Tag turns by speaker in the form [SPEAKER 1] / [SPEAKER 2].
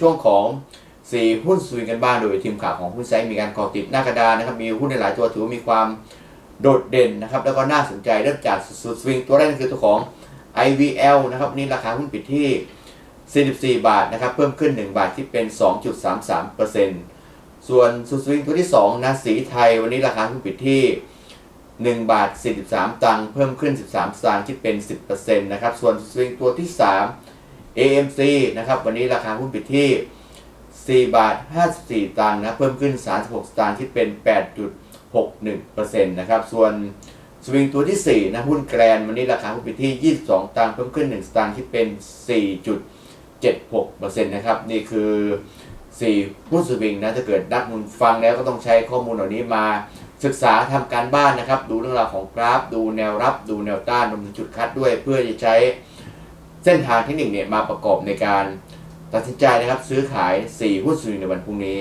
[SPEAKER 1] ช่วงของ4หุ้นสวิงกันบ้างโดยทีมข่าวของหุ้นไซต์มีการก่อติดหน้ากระดานนะครับมีหุ้นในหลายตัวถือว่ามีความโดดเด่นนะครับแล้วก็น่าสนใจเริ่มจากสุดสวิงตัวแรกคือตัวของ IVL นะครับนี่ราคาหุ้นปิดที่ 44 บาทนะครับเพิ่มขึ้น 1 บาทที่เป็น 2.33%ส่วนสุดสวิงตัวที่2นะสีไทย วันนี้ราคาหุ้นปิดที่ 1 บาท 43 ตังค์เพิ่มขึ้น 13 สตางค์คิดเป็น 10%นะครับส่วนสวิงตัวที่ 3 AMC นะครับวันนี้ราคาหุ้นปิดที่ 4 บาท 54ตังค์นะเพิ่มขึ้น 36 สตางค์คิดเป็น 8.61%นะครับส่วนสวิงตัวที่ 4 นะหุ้นแกรนวันนี้ราคาหุ้นปิดที่ 22 ตังค์เพิ่มขึ้น 1 สตางค์คิดเป็น 4.76%นะครับนี่คือ4หุ้นสวิงนะถ้าเกิดนักมุนฟังแล้วก็ต้องใช้ข้อมูลเหล่านี้มาศึกษาทำการบ้านนะครับ ดูเรื่องราวของกราฟ ดูแนวรับ ดูแนวต้านรวมถึงจุดคัดด้วยเพื่อจะใช้ เส้นทางเทคนิคเนี่ยมาประกอบในการตัดสินใจนะครับซื้อขาย 4 หุ้นสวินในวันพรุ่งนี้